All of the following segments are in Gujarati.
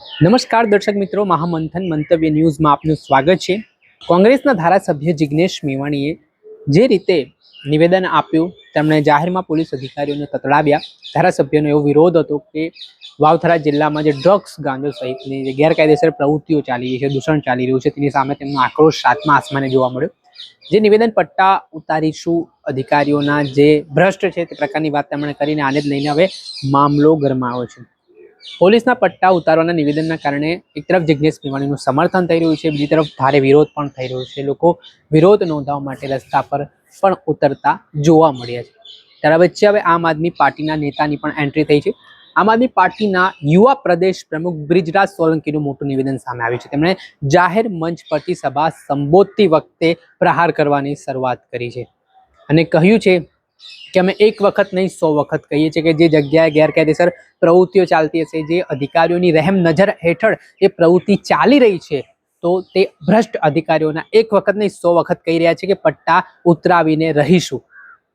નમસ્કાર દર્શક મિત્રો, મહામંથન મંતવ્ય ન્યૂઝમાં આપનું સ્વાગત છે. કોંગ્રેસના ધારાસભ્ય જિગ્નેશ મેવાણીએ જે રીતે નિવેદન આપ્યું, તેમણે જાહેરમાં પોલીસ અધિકારીઓને તતડાવ્યા. ધારાસભ્યનો એવો વિરોધ હતો કે વાવથરા જિલ્લામાં જે ડ્રગ્સ ગાંજો સહિતની જે ગેરકાયદેસર પ્રવૃત્તિઓ ચાલી રહી છે, દૂષણ ચાલી રહ્યું છે, તેની સામે તેમનો આક્રોશ સાતમા આસમાને જોવા મળ્યો. જે નિવેદન પટ્ટા ઉતારીશું, અધિકારીઓના જે ભ્રષ્ટ છે તે પ્રકારની વાત તેમણે કરીને આને જ લઈને હવે મામલો ગરમાયો છે. પોલીસના પટ્ટા ઉતારવાના નિવેદનના કારણે એક તરફ જિજ્ઞેશ મેવાણીનું સમર્થન થઈ રહ્યું છે, બીજી તરફ ભારે વિરોધ પણ થઈ રહ્યો છે. લોકો વિરોધ નોંધાવવા માટે રસ્તા પર પણ ઉતરતા જોવા મળ્યા છે. ત્યારે વચ્ચે હવે આમ આદમી પાર્ટીના નેતાની પણ એન્ટ્રી થઈ છે. આમ આદમી પાર્ટીના યુવા પ્રદેશ પ્રમુખ બ્રિજરાજ સોલંકીનું મોટું નિવેદન સામે આવ્યું છે. તેમણે જાહેર મંચ પરથી સભા સંબોધતી વખતે પ્રહાર કરવાની શરૂઆત કરી છે અને કહ્યું છે કે અમે એક વખત નહીં, સો વખત કહીએ છીએ કે જે જગ્યાએ ગેરકાયદેસર પ્રવૃત્તિઓ ચાલતી હશે, જે અધિકારીઓની રહેમ નજર હેઠળ એ પ્રવૃત્તિ ચાલી રહી છે, તો તે ભ્રષ્ટ અધિકારીઓના એક વખત નહીં, સો વખત કહી રહ્યા છે કે પટ્ટા ઉતરાવીને રહીશું.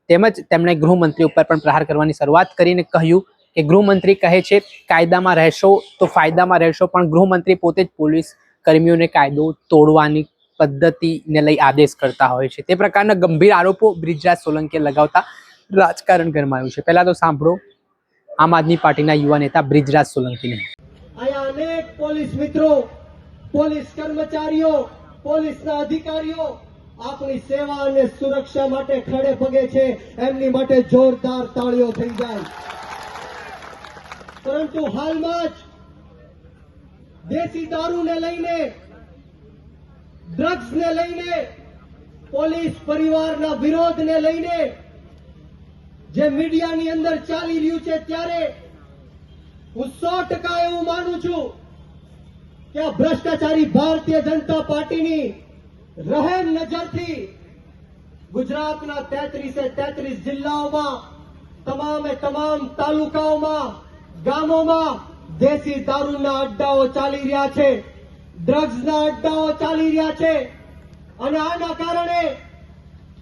તેમજ તેમણે ગૃહમંત્રી ઉપર પણ પ્રહાર કરવાની શરૂઆત કરીને કહ્યું કે ગૃહમંત્રી કહે છે, કાયદામાં રહેશો તો ફાયદામાં રહેશો, પણ ગૃહમંત્રી પોતે જ પોલીસ કર્મીઓને કાયદો તોડવાની પદ્ધતિને લઈ આદેશ કરતા હોય છે. તે પ્રકારના ગંભીર આરોપો બ્રિજરાજ સોલંકીએ લગાવતા રાજકારણ ગરમાયું છે. પહેલા તો સાંભળો, આમ આદમી પાર્ટીના યુવા નેતા બ્રિજરાજ સોલંકીને. અહીંયા અનેક પોલીસ મિત્રો, પોલીસ કર્મચારીઓ, પોલીસના અધિકારીઓ આપણી સેવા અને સુરક્ષા માટે ખડે પગે છે. એમની માટે જોરદાર તાળીઓ થઈ જાય. પરંતુ હાલમાં જ દેશી દારૂને લઈને ડ્રગ્સને લઈને, પોલીસ પરિવારના વિરોધને લઈને જે મીડિયાની અંદર ચાલી રહ્યું છે ત્યારે હું સો ટકા એવું માનું છું કે આ ભ્રષ્ટાચારી ભારતીય જનતા પાર્ટીની રહેમ નજરથી ગુજરાતના તેત્રીસે તેત્રીસ જિલ્લાઓમાં, તમામે તમામ તાલુકાઓમાં, ગામોમાં દેશી દારૂના અડ્ડાઓ ચાલી રહ્યા છે. ડ્રગ્સના અડ્ડાઓ ચાલી રહ્યા છે. અને આના કારણે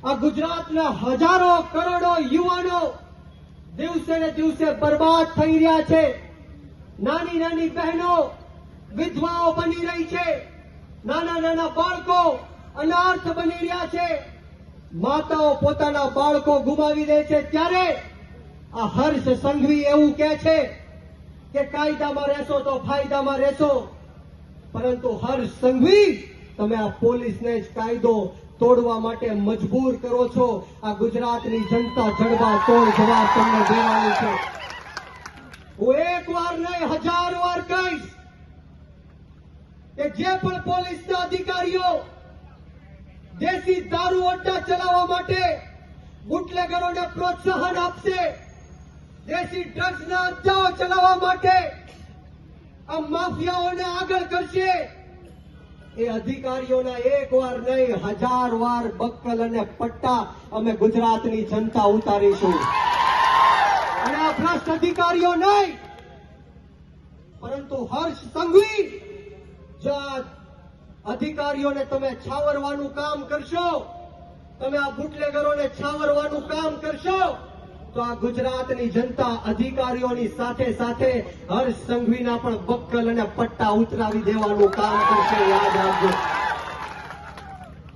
આ ગુજરાતના હજારો કરોડો યુવાનો દિવસે ને દિવસે બરબાદ થઈ રહ્યા છે. નાની નાની બહેનો વિધવાઓ બની રહી છે. નાના નાના બાળકો અનાર્થ બની રહ્યા છે. માતાઓ પોતાના બાળકો ગુમાવી દે છે. ત્યારે આ હર્ષ સંઘવી એવું કહે છે કે કાયદામાં રહેશો તો ફાયદામાં રહેશો. પરંતુ હર્ષ સંઘવી તમે આ પોલીસને જ કાયદો તોડવા માટે મજબૂર કરો છો. આ ગુજરાતની જનતા જડબા તોડ જવાબ તમને દેવાની છે. હું એક વાર નહીં, હજાર વાર કહીશ કે જે પણ પોલીસના અધિકારીઓ દેશી દારૂ અડ્ડા ચલાવવા માટે બુટલેગરોને પ્રોત્સાહન આપશે, દેશી ડ્રગ્સના અડ્ડાઓ ચલાવવા માટે આ માફિયાઓને આગળ કરશે. એ અધિકારીઓના એક વાર નહીં, હજાર વાર બક્કલ અને પટ્ટા અમે ગુજરાતની જનતા ઉતારીશું. અને આ ભ્રષ્ટ અધિકારીઓ નહીં, પરંતુ હર્ષ સંઘવી જાત. અધિકારીઓને તમે છાવરવાનું કામ કરશો. તમે આ બુટલેગરોને છાવરવાનું કામ કરશો તો આ ગુજરાતની જનતા અધિકારીઓની સાથે સાથે હર્ષ સંઘવીના પણ બક્કલ અને પટ્ટા ઉતરાવી દેવાનું કામ કરશે. યાદ રાખજો.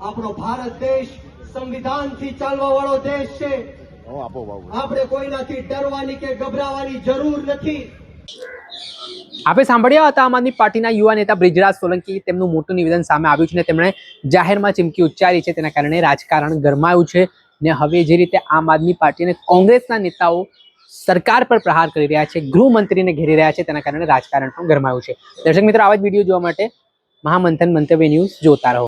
આપણો ભારત દેશ સંવિધાનથી ચાલવા વાળો દેશ છે. આપણે કોઈનાથી ડરવાની કે ગભરાવાની જરૂર નથી. આપણે સાંભળ્યા હતા આમ આદમી પાર્ટીના યુવા નેતા બ્રિજરાજ સોલંકી તેમનું મોટું નિવેદન સામે આવ્યું છે ને તેમણે જાહેરમાં ચીમકી ઉચ્ચારી છે. તેના કારણે રાજકારણ ગરમાયું છે. ને હવે જે રીતે આમ આદમી પાર્ટી અને કોંગ્રેસના નેતાઓ સરકાર પર પ્રહાર કરી રહ્યા છે, ગૃહમંત્રીને ઘેરી રહ્યા છે, તેના કારણે રાજકારણ પણ ગરમાયું છે. દર્શક મિત્રો, આવા જ વીડિયો જોવા માટે મહામંથન મંતવ્ય ન્યૂઝ જોતા રહો.